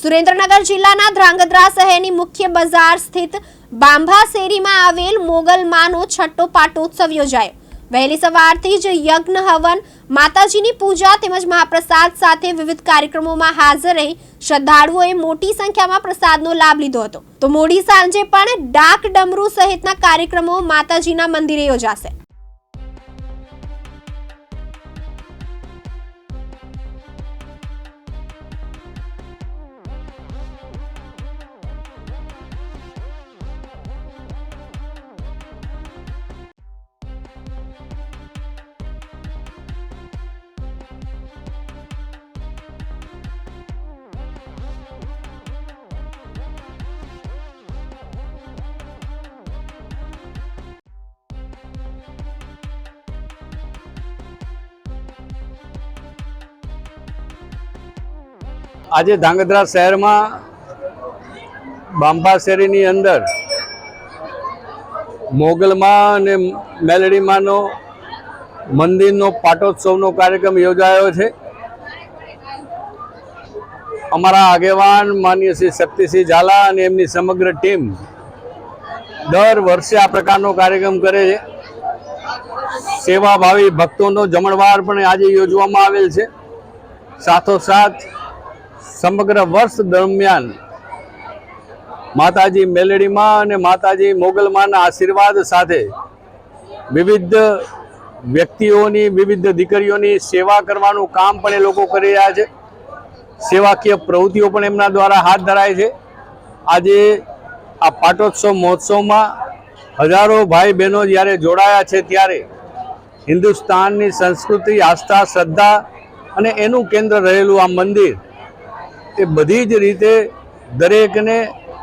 સુરેન્દ્રનગર જિલ્લાના ધ્રાંગધ્રા શહેરની મુખ્ય બજાર સ્થિત બાંભા શેરીમાં આવેલ મોગલમાનો છઠ્ઠો પાટોત્સવ યોજાયો. વહેલી સવારથી જ યજ્ઞ, હવન, માતાજીની પૂજા તેમજ મહાપ્રસાદ સાથે વિવિધ કાર્યક્રમોમાં હાજર રહી શ્રદ્ધાળુઓએ મોટી સંખ્યામાં પ્રસાદનો લાભ લીધો હતો. તો મોડી સાંજે પણ ડાક ડમરૂ સહિતના કાર્યક્રમો માતાજીના મંદિરે યોજાશે. આજે ધાંગધ્રા શહેરમાં બાંબા શેરીની અંદર મોગલમાં અને મેલડીમાંનો મંદિરનો પાટોત્સવનો કાર્યક્રમ યોજાયો છે. અમારા આગેવાન માન્ય શ્રી શક્તિસિંહ ઝાલા અને એમની સમગ્ર ટીમ દર વર્ષે આ પ્રકારનો કાર્યક્રમ કરે છે. સેવાભાવી ભક્તોનો જમણવાર પણ આજે યોજવામાં આવેલ છે. સાથોસાથ સમગ્ર વર્ષ દરમિયાન માતાજી મેલડીમાં અને માતાજી મોગલમાના આશીર્વાદ સાથે વિવિધ વ્યક્તિઓની, વિવિધ દીકરીઓની સેવા કરવાનું કામ પણ એ લોકો કરી રહ્યા છે. સેવાકીય પ્રવૃત્તિઓ પણ એમના દ્વારા હાથ ધરાય છે. આજે આ પાટોત્સવ મહોત્સવમાં હજારો ભાઈ બહેનો જ્યારે જોડાયા છે ત્યારે હિન્દુસ્તાનની સંસ્કૃતિ, આસ્થા, શ્રદ્ધા અને એનું કેન્દ્ર રહેલું આ મંદિર એ બધી જ રીતે દરેકને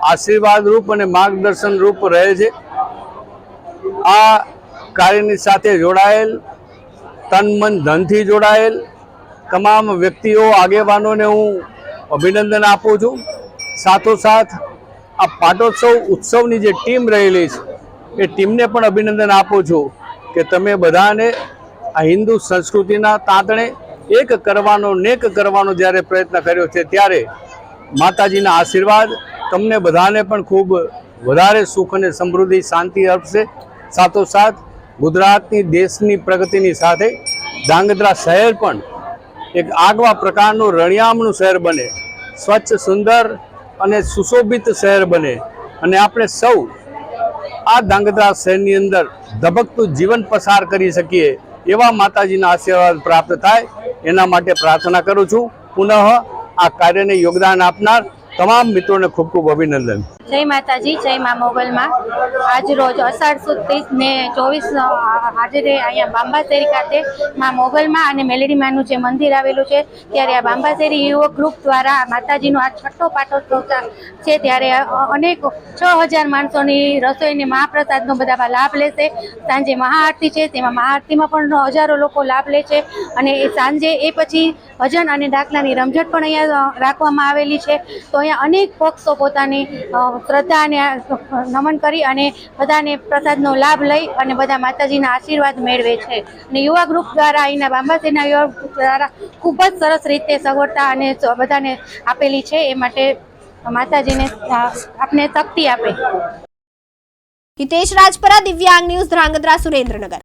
આશીર્વાદરૂપ અને માર્ગદર્શન રૂપ રહે છે. આ કાર્યની સાથે જોડાયેલ, તન મન ધનથી જોડાયેલ તમામ વ્યક્તિઓ, આગેવાનોને હું અભિનંદન આપું છું. સાથોસાથ આ પાટોત્સવ ઉત્સવની જે ટીમ રહેલી છે, એ ટીમને પણ અભિનંદન આપું છું કે તમે બધાને આ હિન્દુ સંસ્કૃતિના તાંતણે એક કરવાનો નેક કરવાનો જ્યારે પ્રયત્ન કર્યો છે ત્યારે માતાજીના આશીર્વાદ તમને બધાને પણ ખૂબ વધારે સુખ અને સમૃદ્ધિ, શાંતિ આપશે સાથોસાથ ગુજરાતની, દેશની પ્રગતિની સાથે ધાંગધ્રા શહેર પણ એક આગવા પ્રકારનું રણિયામણું શહેર બને. સ્વચ્છ, સુંદર અને સુશોભિત શહેર બને. અને આપણે સૌ આ ધાંગધ્રા શહેરની અંદર ધબકતું જીવન પસાર કરી શકીએ એવા માતાજીના આશીર્વાદ પ્રાપ્ત થાય. એના માટે પ્રાર્થના કરું છું. પુનઃ આ કાર્યને યોગદાન આપનાર તમામ મિત્રોને ખૂબ ખૂબ અભિનંદન. જય માતાજી, જય મા મોગલમાં. આજ રોજ અષાઢ સુદ ત્રીસ ને ચોવીસ હાજરે અહીંયા બાંબાસેરી ખાતે મા મોગલમાં અને મેલેડીમાનું જે મંદિર આવેલું છે, ત્યારે આ બાંબાશેરી યુવક ગ્રુપ દ્વારા માતાજીનો આ છઠ્ઠો પાટોત્સવ છે, ત્યારે અનેક છ હજાર માણસોની રસોઈને મહાપ્રસાદનો બધા લાભ લેશે. સાંજે મહાઆરતી છે, તેમાં મહાઆરતીમાં પણ હજારો લોકો લાભ લે છે, અને એ સાંજે એ પછી ભજન અને દાખલાની રમઝટ પણ અહીંયા રાખવામાં આવેલી છે. તો અહીંયા અનેક પક્ષો પોતાની શ્રદ્ધા અને નમન કરી અને બધાને પ્રસાદનો લાભ લઈ અને બધા માતાજીના આશીર્વાદ મેળવે છે. અને યુવા ગ્રુપ દ્વારા અહીંના બાંબાસીના યુવા ગ્રુપ દ્વારા ખૂબ જ સરસ રીતે સગવડતા અને બધાને આપેલી છે. એ માટે માતાજીને આપને શક્તિ આપે. હિતેશ રાજપરા, દિવ્યાંગ ન્યૂઝ, ધ્રાંગધ્રા, સુરેન્દ્રનગર.